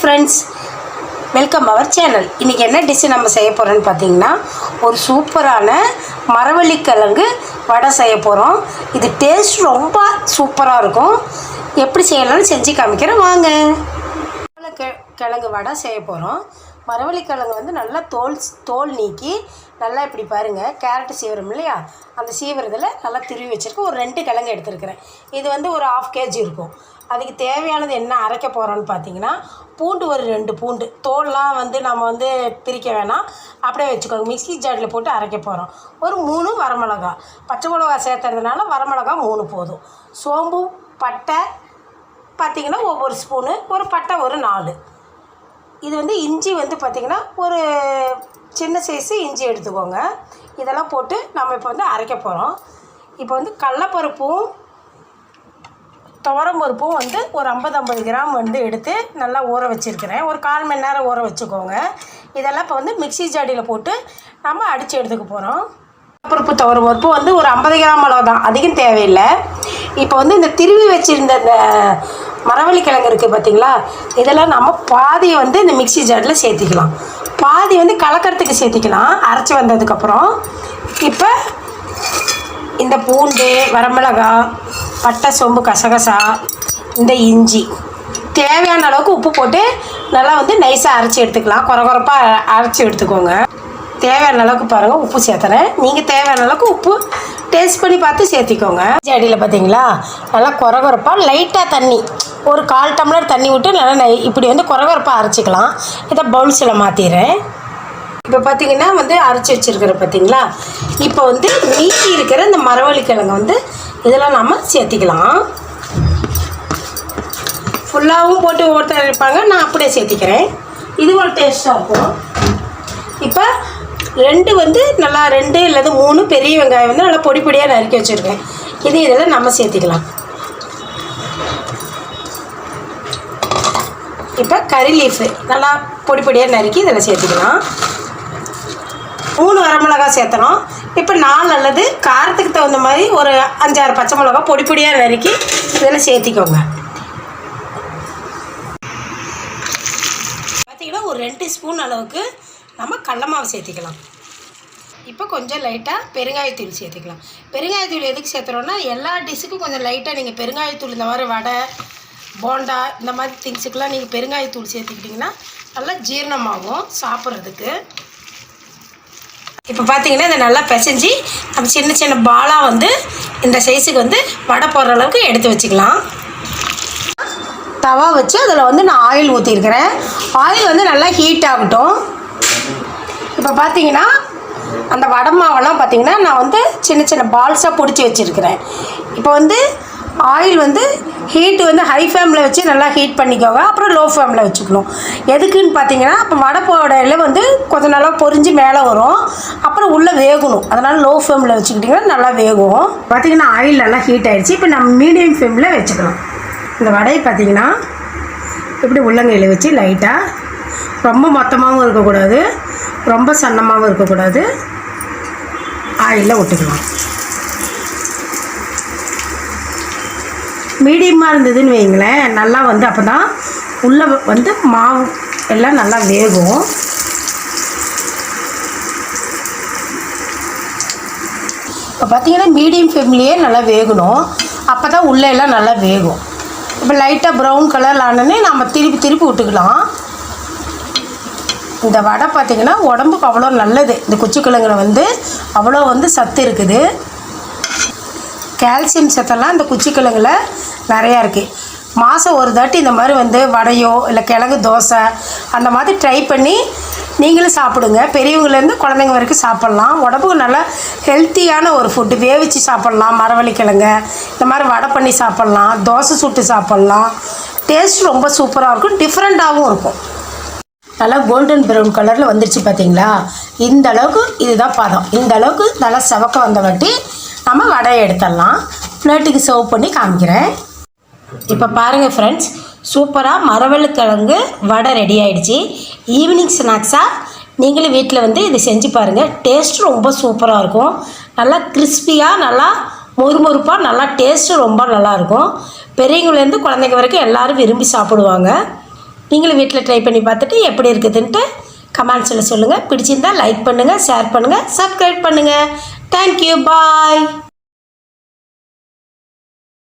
Friends welcome our channel இன்றைக்கி என்ன dish நம்ம செய்ய போகிறோன்னு பார்த்தீங்கன்னா ஒரு சூப்பரான மரவள்ளிக்கிழங்கு வடை செய்ய போகிறோம் இது டேஸ்ட் ரொம்ப சூப்பராக இருக்கும். எப்படி செய்யலாம்னு செஞ்சு காமிக்கிறேன். வாங்க. கிழங்கு வடை செய்ய போகிறோம் மரவள்ளிக்கிழங்கு வந்து நல்லா தோல் தோல் நீக்கி நல்லா இப்படி பாருங்கள் கேரட்டு சீவரம் இல்லையா? அந்த சீவரத்தில் நல்லா திருவி வச்சுருக்கேன் ஒரு ரெண்டு கிழங்கு எடுத்துருக்கிறேன். இது வந்து ஒரு ஆஃப் கேஜி இருக்கும். அதுக்கு தேவையானது என்ன அரைக்க போகிறோன்னு பார்த்தீங்கன்னா பூண்டு ஒரு ரெண்டு பூண்டு. தோல்லாம் வந்து நம்ம வந்து பிரிக்க வேணாம். அப்படியே வச்சுக்கோங்க. மிக்ஸி ஜாடியில் போட்டு அரைக்க போகிறோம் ஒரு மூணு வரமிளகா. பச்சை மிளகா சேர்த்துறதுனால வரமிளகா மூணு போதும். சோம்பு பட்டை பார்த்தீங்கன்னா ஒவ்வொரு ஸ்பூனு. ஒரு பட்டை ஒரு நாலு. இது வந்து இஞ்சி வந்து பார்த்திங்கன்னா ஒரு சின்ன சைஸு இஞ்சி எடுத்துக்கோங்க. இதெல்லாம் போட்டு நம்ம இப்போ வந்து அரைக்க போகிறோம் இப்போ வந்து கடலப்பருப்பும் துவரம் பருப்பும் வந்து ஒரு ஐம்பது ஐம்பது கிராம் வந்து எடுத்து நல்லா ஊற வச்சுருக்கிறேன். ஒரு கால் மணி நேரம் ஊற வச்சுக்கோங்க. இதெல்லாம் இப்போ வந்து மிக்ஸி ஜாடியில் போட்டு நம்ம அடித்து எடுத்துக்க போகிறோம் பருப்பு துவரம் பருப்பு வந்து ஒரு ஐம்பது கிராம் அளவு தான் அதிகம் தேவையில்லை. இப்போ வந்து இந்த திருவி வச்சுருந்த இந்த மரவள்ளி கிழங்கு இருக்குது பார்த்திங்களா இதெல்லாம் நம்ம பாதியை வந்து இந்த மிக்ஸி ஜாடியில் சேர்த்திக்கலாம். பாதி வந்து கலக்கிறதுக்கு சேர்த்திக்கலாம். அரைச்சி வந்ததுக்கப்புறம் இப்போ இந்த பூண்டு வரமிளகா பட்டை சோம்பு கசகசா இந்த இஞ்சி. தேவையான அளவுக்கு உப்பு போட்டு நல்லா வந்து நைஸாக அரைச்சி எடுத்துக்கலாம். குறை குறைப்பாக அரைச்சி எடுத்துக்கோங்க. தேவையான அளவுக்கு பாருங்கள் உப்பு சேர்த்துறேன். நீங்கள் தேவையான அளவுக்கு உப்பு டேஸ்ட் பண்ணி பார்த்து சேர்த்திக்கோங்க. செடியில் பார்த்தீங்களா நல்லா குறகுறப்பாக லைட்டாக தண்ணி. ஒரு கால் டம்ளர் தண்ணி விட்டு நல்லா நை இப்படி வந்து குறகுறப்பாக அரைச்சிக்கலாம். இதை பவுல்ஸில் மாற்றிடுறேன் இப்போ பார்த்தீங்கன்னா வந்து அரைச்சி வச்சிருக்கிற பார்த்தீங்களா இப்போ வந்து மீதி இருக்கிற இந்த மரவள்ளி கிழங்கு வந்து இதெல்லாம் நம்ம சேர்த்திக்கலாம். ஃபுல்லாகவும் போட்டு ஒருத்தர் இருப்பாங்க நான் அப்படியே சேர்த்திக்கிறேன். இது ஒரு டேஸ்ட்டாக இருக்கும். இப்போ ரெண்டு வந்து நல்லா ரெண்டு இல்லாத மூணு பெரிய வெங்காயம் வந்து நல்லா பொடி பொடியாக நறுக்கி வச்சுருக்கேன். இது இதெல்லாம் நம்ம சேர்த்திக்கலாம். இப்போ கறி லீஃபு நல்லா பொடி பொடியாக நறுக்கி இதில் சேர்த்துக்கலாம். மூணு வரமிளகா சேர்த்தணும். இப்போ நாலு அல்லது காரத்துக்கு தகுந்த மாதிரி ஒரு அஞ்சாறு பச்சை மிளகா பொடி பொடியாக நறுக்கி இதில் சேர்த்திக்கோங்க. பார்த்தீங்கன்னா ஒரு ரெண்டு ஸ்பூன் அளவுக்கு நம்ம கடலமாவு சேர்த்திக்கலாம். இப்போ கொஞ்சம் லைட்டாக பெருங்காயத்தூள் சேர்த்துக்கலாம். பெருங்காயத்தூள் எதுக்கு சேர்த்துறோன்னா எல்லா டிஷ்ஷுக்கும் கொஞ்சம் லைட்டாக நீங்கள் பெருங்காயத்தூள் இந்த மாதிரி வடை போண்டா இந்த மாதிரி திங்ஸுக்கெலாம் நீங்கள் பெருங்காயத்தூள் சேர்த்துக்கிட்டிங்கன்னா நல்லா ஜீரணமாகும் சாப்பிட்றதுக்கு இப்போ பார்த்தீங்கன்னா இதை நல்லா பிசைஞ்சு நம்ம சின்ன சின்ன பாலாக வந்து இந்த சைஸுக்கு வந்து வடை போடுற அளவுக்கு எடுத்து வச்சுக்கலாம். தவா வச்சு அதில் வந்து நான் ஆயில் ஊற்றிருக்கிறேன் ஆயில் வந்து நல்லா ஹீட் ஆகட்டும். இப்போ பார்த்தீங்கன்னா அந்த வடை மாவெல்லாம் பார்த்தீங்கன்னா நான் வந்து சின்ன சின்ன பால்ஸாக பிடிச்சி வச்சுருக்கிறேன். இப்போ வந்து ஆயில் வந்து ஹீட் வந்து ஹை ஃப்ளேமில் வச்சு நல்லா ஹீட் பண்ணிக்கோங்க. அப்புறம் லோ ஃப்ளேமில் வச்சுக்கணும். எதுக்குன்னு பார்த்தீங்கன்னா இப்போ வடை போடையில் வந்து கொஞ்சம் நல்லா பொறிஞ்சு மேலே வரும். அப்புறம் உள்ளே வேகணும். அதனால் லோ ஃப்ளேமில் வச்சுக்கிட்டிங்கன்னா நல்லா வேகும். பார்த்தீங்கன்னா ஆயில் நல்லா ஹீட் ஆகிடுச்சு இப்போ நம்ம மீடியம் ஃப்ளேமில் வச்சுக்கலாம் இந்த வடையை பார்த்தீங்கன்னா இப்படி உள்ளங்கையில் வச்சு லைட்டாக ரொம்ப மொத்தமாகவும் இருக்கக்கூடாது. ரொம்ப சன்னமாகவும் இருக்கக்கூடாது. ஆயிலில் விட்டுக்கலாம் மீடியமாக இருந்ததுன்னு வைங்களேன். நல்லா வந்து அப்போ தான் உள்ளே வந்து மாவு எல்லாம் நல்லா வேகும். இப்போ பார்த்தீங்கன்னா மீடியம் ஃபேமிலியே நல்லா வேகணும். அப்போ தான் உள்ளே எல்லாம் நல்லா வேகும். இப்போ லைட்டாக ப்ரௌன் கலரில் ஆனோடனே நம்ம திருப்பி திருப்பி விட்டுக்கலாம். இந்த வடை பார்த்திங்கன்னா உடம்புக்கு அவ்வளோ நல்லது. இந்த குச்சிக்கிழங்குல வந்து அவ்வளோ வந்து சத்து இருக்குது. கால்சியம் சத்தெல்லாம் இந்த குச்சிக்கிழங்குல நிறையா இருக்குது மாதம் ஒரு தாட்டி இந்த மாதிரி வந்து வடையோ இல்லை கிழங்கு தோசை அந்த மாதிரி ட்ரை பண்ணி நீங்களும் சாப்பிடுங்க. பெரியவங்கலேருந்து குழந்தைங்க வரைக்கும் சாப்பிட்லாம். உடம்புக்கு நல்லா ஹெல்த்தியான ஒரு ஃபுட்டு வேவிச்சு சாப்பிட்லாம். மரவள்ளி கிழங்கு இந்த மாதிரி வடை பண்ணி சாப்பிட்லாம். தோசை சுட்டு சாப்பிட்லாம். டேஸ்ட் ரொம்ப சூப்பராக இருக்கும். டிஃப்ரெண்ட்டாகவும் இருக்கும். நல்லா கோல்டன் ப்ரௌன் கலரில் வந்துருச்சு பார்த்தீங்களா இந்த அளவுக்கு இதுதான் பதம். இந்த அளவுக்கு நல்லா செவக்க வந்த வாட்டி நம்ம வடையை எடுத்துடலாம். பிளேட்டுக்கு சர்வ் பண்ணி காமிக்கிறேன். இப்போ பாருங்கள் ஃப்ரெண்ட்ஸ் சூப்பராக மரவள்ளிக்கிழங்கு வடை ரெடி ஆகிடுச்சி ஈவினிங் ஸ்நாக்ஸாக நீங்களும் வீட்டில் வந்து இதை செஞ்சு பாருங்கள் டேஸ்ட் ரொம்ப சூப்பராக இருக்கும். நல்லா கிறிஸ்பியாக நல்லா மொறுமொறுப்பாக நல்லா டேஸ்ட்டு ரொம்ப நல்லாயிருக்கும் பெரியவங்கலேருந்து குழந்தைங்க வரைக்கும் எல்லோரும் விரும்பி சாப்பிடுவாங்க. நீங்களும் வீட்டில் ட்ரை பண்ணி பார்த்துட்டு எப்படி இருக்குதுன்ட்டு கமெண்ட்ஸில் சொல்லுங்கள் பிடிச்சிருந்தா லைக் பண்ணுங்கள் ஷேர் பண்ணுங்கள் சப்ஸ்கிரைப் பண்ணுங்கள் தேங்க்யூ பாய்